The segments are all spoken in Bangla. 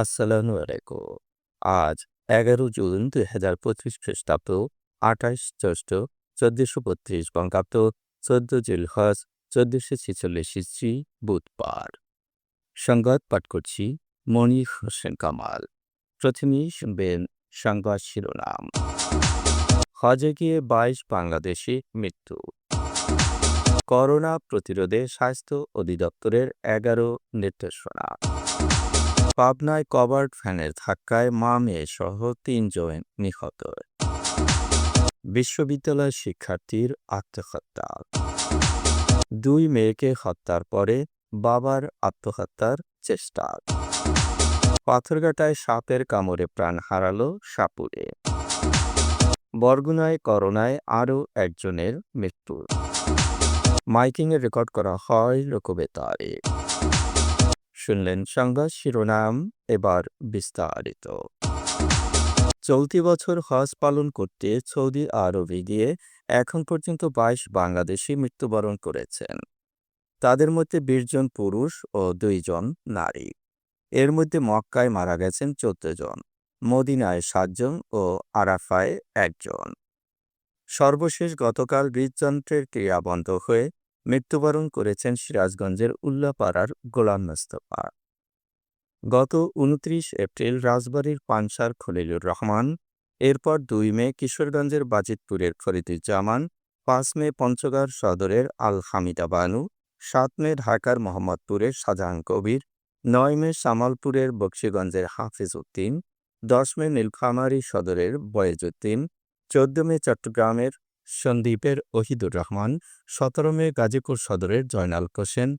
আসসালামু আলাইকুম। আজ এগারো জুন দুই হাজার পঁচিশ খ্রিস্টাব্দ, আঠাশ জ্যৈষ্ঠ চোদ্দশো বত্রিশ বঙ্গাব্দ, চোদ্দ জিলহজ চোদ্দশো ছেচল্লিশ ইস্ত্রি বুধবার। সংবাদ পাঠ করছি মনির হোসেন কামাল। প্রথমেই শুনবেন সংবাদ শিরোনাম। হজে গিয়ে বাইশ বাংলাদেশি মৃত্যু। করোনা প্রতিরোধে স্বাস্থ্য অধিদপ্তরের এগারো নির্দেশনা। পাবনায় কভার্ড ফ্যানের ধাক্কায় মা মেয়ে সহ তিনজন নিহত। বিশ্ববিদ্যালয় শিক্ষার্থীর আত্মহত্যা। দুই মেয়েকে হত্যার পরে বাবার আত্মহত্যার চেষ্টা। পাথরঘাটায় সাপের কামড়ে প্রাণ হারালো সাপুরে। বরগুনায় করোনায় আরও একজনের মৃত্যু। মাইকিংয়ে রেকর্ড করা হয় লোকবেতারে। শুনলেন সংবাদ শিরোনাম এবার বিস্তারিত। চলতি বছর হজ পালন করতে সৌদি আরবে গিয়ে এখন পর্যন্ত বাইশ বাংলাদেশি মৃত্যুবরণ করেছেন। তাদের মধ্যে বিশ জন পুরুষ ও দুইজন নারী। এর মধ্যে মক্কায় মারা গেছেন চোদ্দ জন, মদিনায় সাতজন ও আরাফায় একজন সর্বশেষ গতকাল হৃদযন্ত্রের ক্রিয়া বন্ধ হয়ে মৃত্যুবরণ করেছেন সিরাজগঞ্জের উল্লাপাড়ার গোলাম মোস্তফা। গত উনত্রিশ এপ্রিল রাজবাড়ির পানসার খলিলুর রহমান, এরপর দুই মে কিশোরগঞ্জের বাজিতপুরের ফরিদুজ্জামান, পাঁচ মে পঞ্চগড় সদরের আল হামিদা বানু সাত মে ঢাকার মোহাম্মদপুরের শাহজাহান কবির, নয় মে সামালপুরের বক্সিগঞ্জের হাফিজ উদ্দিন, দশ মে নীলফামারী সদরের বয়েজ উদ্দিন, চোদ্দ মে চট্টগ্রামের সন্দ্বীপের ওহিদুর রহমান সতেরো মে গাজীপুর সদরের জয়নাল হোসেন,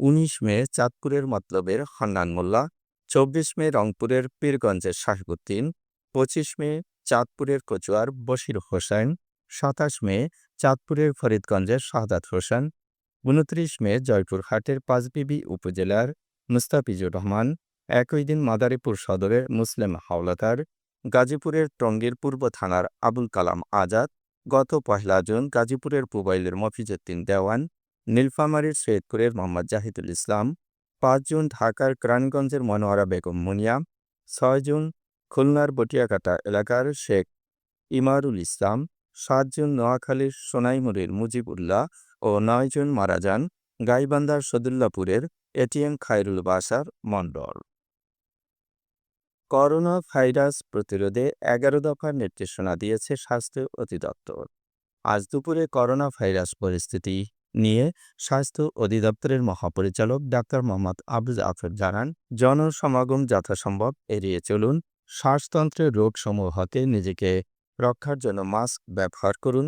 উনিশ মে চাঁদপুরের মতলবের হান্নান মোল্লা, চব্বিশ মে রংপুরের পীরগঞ্জের শাহিবুদ্দিন, পঁচিশ মে চাঁদপুরের কচুয়ার বশির হোসেন, সাতাশ মে চাঁদপুরের ফরিদগঞ্জের শাহাদাত হোসেন, উনত্রিশ মে জয়পুরহাটের পাঁচবিবি উপজেলার মুস্তাফিজুর রহমান, একই দিন মাদারীপুর সদরের মুসলিম হাওলাদার, গাজীপুরের টঙ্গীর পূর্ব থানার আবুল কালাম আজাদ গত পহেলা জুন গাজীপুরের পুবাইলের মফিজুদ্দিন দেওয়ান, নীলফামারীর সৈয়দপুরের মোহাম্মদ জাহিদুল ইসলাম, পাঁচ জুন ঢাকার ক্রানগঞ্জের মনোয়ারা বেগম মুনিয়া, ছয় জুন খুলনার বটিয়াকাটা এলাকার শেখ ইমারুল ইসলাম, সাত জুন নোয়াখালীর সোনাইমুড়ির মুজিবুল্লাহ ও নয় জুন মারা যান গাইবান্ধার সদুল্লাপুরের এটিএম খায়রুল বাসার মণ্ডল। করোনা ভাইরাস প্রতিরোধে এগারো দফার নির্দেশনা দিয়েছে স্বাস্থ্য অধিদপ্তর। আজ দুপুরে করোনা ভাইরাস পরিস্থিতি নিয়ে স্বাস্থ্য অধিদপ্তরের মহাপরিচালক ডাক্তার মোহাম্মদ আবুজ আফর জানান, জনসমাগম যথাসম্ভব এড়িয়ে চলুন শ্বাসতন্ত্রের রোগসমূহ হতে নিজেকে রক্ষার জন্য মাস্ক ব্যবহার করুন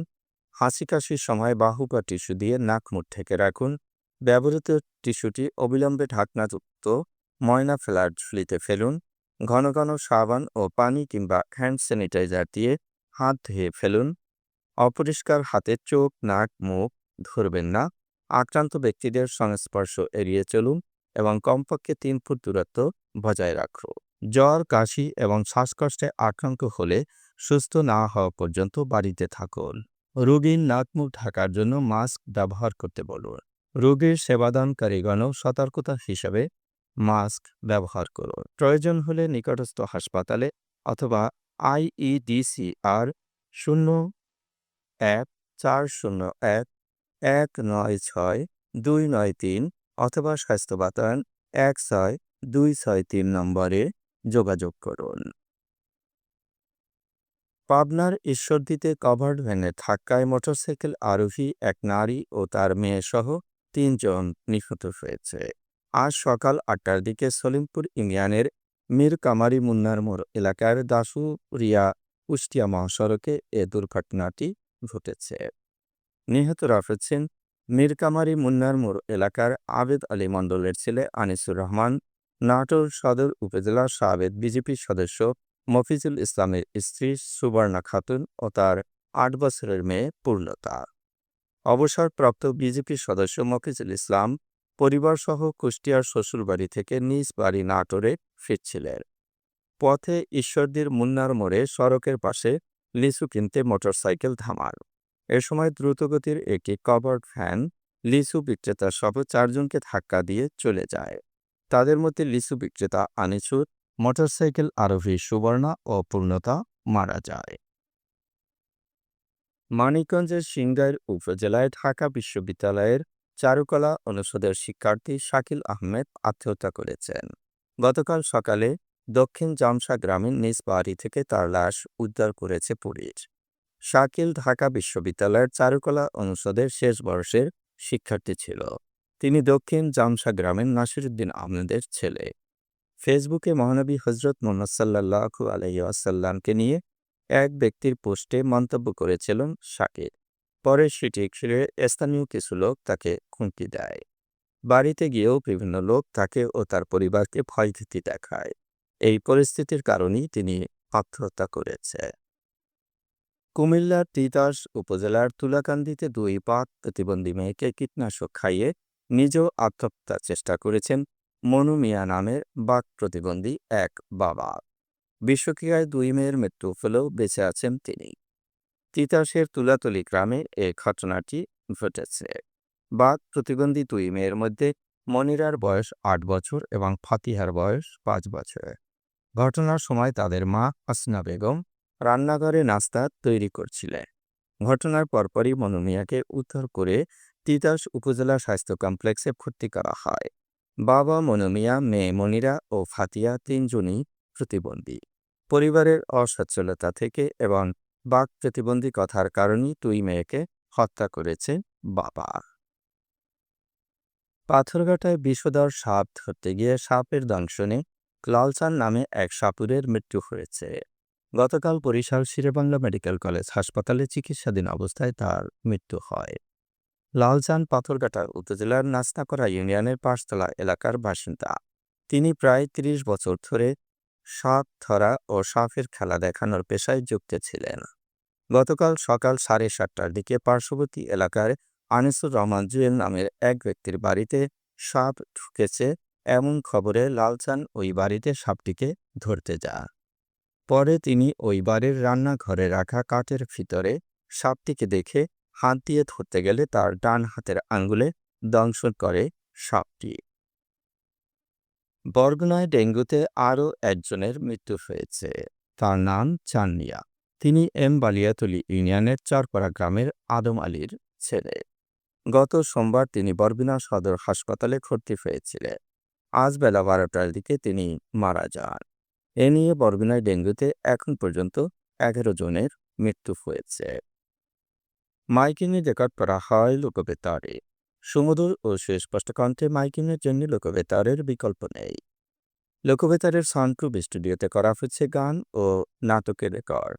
হাসি কাশির সময় বাহু বা টিস্যু দিয়ে নাক মুখ ঢেকে রাখুন, ব্যবহৃত টিস্যুটি অবিলম্বে ঢাকনাযুক্ত ময়না ফেলার ঝুলিতে ফেলুন ঘন ঘন সাবান ও পানি কিংবা হ্যান্ড স্যানিটাইজার দিয়ে হাত ধুয়ে ফেলুন। অপরিষ্কার হাতে চোখ, নাক, মুখ ধরবেন না। আক্রান্ত ব্যক্তিদের সংস্পর্শ এড়িয়ে চলুন এবং কমপক্ষে তিন ফুট দূরত্ব বজায় রাখুন। জ্বর, কাশি এবং শ্বাসকষ্টে আক্রান্ত হলে সুস্থ না হওয়া পর্যন্ত বাড়িতে থাকুন। রোগীর নাক মুখ ঢাকার জন্য মাস্ক ব্যবহার করতে বলুন। রোগীর সেবাদানকারীগণও সতর্কতা হিসাবে মাস্ক ব্যবহার করুন। প্রয়োজন হলে নিকটস্থ হাসপাতালে অথবা আইইডিসিআর শূন্য এক চার শূন্য এক এক নয় ছয় দুই নয় তিন অথবা স্বাস্থ্য বাতায়ন এক ছয় দুই ছয় তিন নম্বরে যোগাযোগ করুন। পাবনার ঈশ্বরদীতে কভার্ড ভ্যানের ধাক্কায় মোটরসাইকেল আরোহী এক নারী ও তার মেয়েসহ তিনজন নিহত হয়েছে। আজ সকাল আটটার দিকে সলিমপুর ইউনিয়নের মীর কামারি মুন্নার মোড় এলাকার দাসুরিয়া কুষ্টিয়া মহাসড়কে এ দুর্ঘটনাটি ঘটেছে। নিহতরা হচ্ছেন মীর কামারি মুন্নার এলাকার আবেদ আলী মণ্ডলের ছেলে আনিসুর রহমান, নাটোর সদর উপজেলা সাবেদ বিজেপি সদস্য মফিজুল ইসলামের স্ত্রী সুবর্ণা খাতুন ও তার আট বছরের মেয়ে পূর্ণতা। অবসরপ্রাপ্ত বিজেপি সদস্য মফিজুল ইসলাম পরিবারসহ কুষ্টিয়ার শ্বশুরবাড়ি থেকে নিজ বাড়ি নাটোরে ফিরছিলেন। পথে ঈশ্বরদীর মুন্নার মোড়ে সড়কের পাশে লিচু কিনতে মোটরসাইকেল থামার। এ সময় দ্রুতগতির একটি কভার্ড ভ্যান লিচু বিক্রেতা সহ চারজনকে ধাক্কা দিয়ে চলে যায়। তাদের মধ্যে লিচু বিক্রেতা আনিসুর, মোটরসাইকেল আরোহী সুবর্ণা ও পূর্ণতা মারা যায়। মানিকগঞ্জের সিংগাইর উপজেলায় ঢাকা বিশ্ববিদ্যালয়ের চারুকলা অনুষদের শিক্ষার্থী শাকিল আহমেদ আত্মহত্যা করেছেন। গতকাল সকালে দক্ষিণ জামসা গ্রামের নিজ বাড়ি থেকে তার লাশ উদ্ধার করেছে পুলিশ। শাকিল ঢাকা বিশ্ববিদ্যালয়ের চারুকলা অনুষদের শেষ বর্ষের শিক্ষার্থী ছিল। তিনি দক্ষিণ জামসা গ্রামের নাসিরুদ্দিন আহমেদের ছেলে। ফেসবুকে মহানবী হজরত মোহাম্মদ সাল্লাহু আলহিউসাল্লামকে নিয়ে এক ব্যক্তির পোস্টে মন্তব্য করেছিলেন শাকির পরে সেটি ঘিরে স্থানীয় কিছু লোক তাকে খুঁটি দেয়। বাড়িতে গিয়েও বিভিন্ন লোক তাকে ও তার পরিবারকে ভয়ভীতি দেখায়। এই পরিস্থিতির কারণেই তিনি আত্মহত্যা করেছে। কুমিল্লার তিতাস উপজেলার তুলাকান্দিতে দুই পাক প্রতিবন্ধী মেয়েকে কীটনাশক খাইয়ে নিজেও আত্মহত্যার চেষ্টা করেছেন মনু মিয়া নামের বাক প্রতিবন্ধী এক বাবা। বিশ্বক্রিয়ায় দুই মেয়ের মৃত্যু হলেও বেঁচে আছেন তিনি। তিতাসের তুলাতলি গ্রামে এ ঘটনাটি ঘটেছে। বাঘ প্রতিবন্ধী দুই মেয়ের মধ্যে মনিরার বয়স আট বছর এবং ফাতিহার বয়স পাঁচ বছর। ঘটনার সময় তাদের মা আসনা বেগম রান্নাঘরে নাস্তা তৈরি করছিলেন। ঘটনার পরপরই মনুমিয়াকে উদ্ধার করে তিতাস উপজেলা স্বাস্থ্য কমপ্লেক্সে ভর্তি করা হয়। বাবা মনুমিয়া মেয়ে মনিরা ও ফাতিয়া তিনজনই প্রতিবন্ধী। পরিবারের অসচ্ছলতা থেকে এবং বাক প্রতিবন্ধী কথার কারণেই দুই মেয়েকে হত্যা করেছে বাবা। পাথরঘাটায় বিষধর সাপ ধরতে গিয়ে সাপের দংশনে লালচান নামে এক সাপুরের মৃত্যু হয়েছে। গতকাল বরিশাল শেরেবাংলা মেডিকেল কলেজ হাসপাতালে চিকিৎসাধীন অবস্থায় তার মৃত্যু হয়। লালচান পাথরঘাটা উপজেলার নাস্তাকরা ইউনিয়নের পাঁচতলা এলাকার বাসিন্দা। তিনি প্রায় ৩০ বছর ধরে সাপ ধরা ও সাপের খেলা দেখানোর পেশায় যুক্ত ছিলেন। গতকাল সকাল সাড়ে সাতটার দিকে পার্শ্ববর্তী এলাকার আনিসুর রহমান জুয়েল নামের এক ব্যক্তির বাড়িতে সাপ ঢুকেছে। এমন খবরে লালচান ওই বাড়িতে সাপটিকে ধরতে যা পরে তিনি ওই বাড়ির রান্নাঘরে রাখা কাঠের ভিতরে সাপটিকে দেখে হাত দিয়ে ধরতে গেলে তার ডান হাতের আঙ্গুলে দংশন করে সাপটি। বরগুনায় ডেঙ্গুতে আরও একজনের মৃত্যু হয়েছে। তার নাম চান্নিয়া। তিনি এম বালিয়াতলি ইউনিয়নের চারপাড়া গ্রামের আদম আলীর ছেলে। গত সোমবার তিনি বরবিনা সদর হাসপাতালে ভর্তি হয়েছিলেন। আজ বেলা বারোটার দিকে তিনি মারা যান। এ নিয়ে বরবিনায় ডেঙ্গুতে এখন পর্যন্ত এগারো জনের মৃত্যু হয়েছে। মাইকিংয়ে রেকর্ড করা হয় লোকবেতারে। সুমধুর ও সুস্পষ্ট কণ্ঠে মাইকিংয়ের জন্য লোকবেতারের বিকল্প নেই। লোকবেতারের সাউন্ডপ্রুফ স্টুডিওতে করা হচ্ছে গান ও নাটকের record.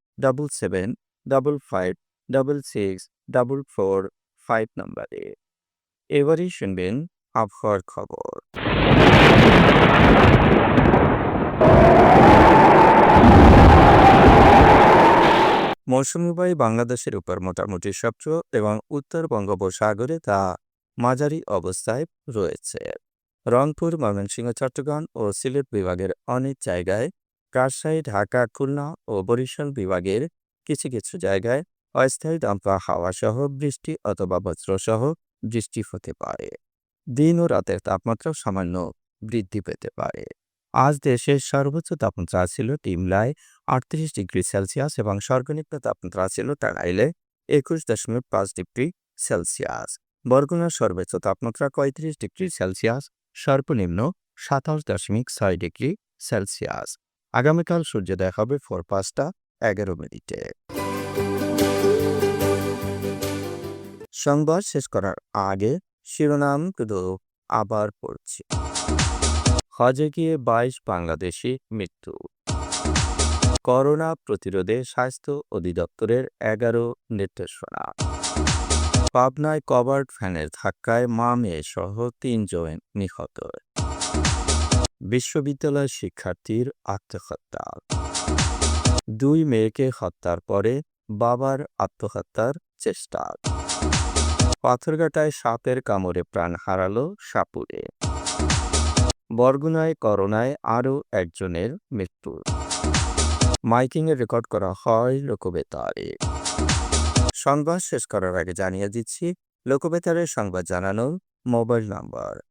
double seven double five double six double four five নাম্বারে এবারই শুনবেন আবহাওয়ার খবর। মৌসুমি বায়ু বাংলাদেশের উপর মোটামুটি সক্রিয় এবং উত্তর বঙ্গোপসাগরে তা মাঝারি অবস্থায় রয়েছে। রংপুর, ময়মনসিংহ, চট্টগ্রাম ও সিলেট বিভাগের অনেক জায়গায় রাজশাহী ঢাকা, খুলনা ও বরিশাল বিভাগের কিছু কিছু জায়গায় অস্থায়ী দাম্পা হাওয়া সহ বৃষ্টি অথবা বজ্রসহ বৃষ্টি হতে পারে। দিন ও রাতের তাপমাত্রা সামান্য বৃদ্ধি পেতে পারে। আজ দেশের সর্বোচ্চ তাপমাত্রা ছিল টিমলায় আটত্রিশ ডিগ্রি সেলসিয়াস এবং সর্বনিম্ন তাপমাত্রা ছিল টাঙ্গাইলে একুশ দশমিক পাঁচ ডিগ্রি সেলসিয়াস। বরগুনার সর্বোচ্চ তাপমাত্রা পঁয়ত্রিশ ডিগ্রি সেলসিয়াস, সর্বনিম্ন সাতাশ দশমিক ছয় ডিগ্রি সেলসিয়াস। আগামীকাল সূর্যোদয় হবে ফোর পাঁচটা, এগারো মিনিটে। সংবাদ শেষ করার আগে শিরোনাম শুধু আবার পড়ছি। হজে গিয়ে বাইশ বাংলাদেশি মৃত্যু। করোনা প্রতিরোধে স্বাস্থ্য অধিদপ্তরের এগারো নির্দেশনা। পাবনায় কভার্ড ফ্যানের ধাক্কায় মা মেয়ে সহ তিনজন নিহত। বিশ্ববিদ্যালয় শিক্ষার্থীর আত্মহত্যা দুই মেয়েকে হত্যার পরে বাবার আত্মহত্যার চেষ্টা। পাথরঘাটায় সাপের কামড়ে প্রাণ হারালো সাপুরে। বরগুনায় করোনায় আরও একজনের মৃত্যু। মাইকিংয়ে রেকর্ড করা হয় লোকবেতারে। সংবাদ শেষ করার আগে জানিয়ে দিচ্ছি লোকবেতারের সংবাদ জানানোর মোবাইল নাম্বার।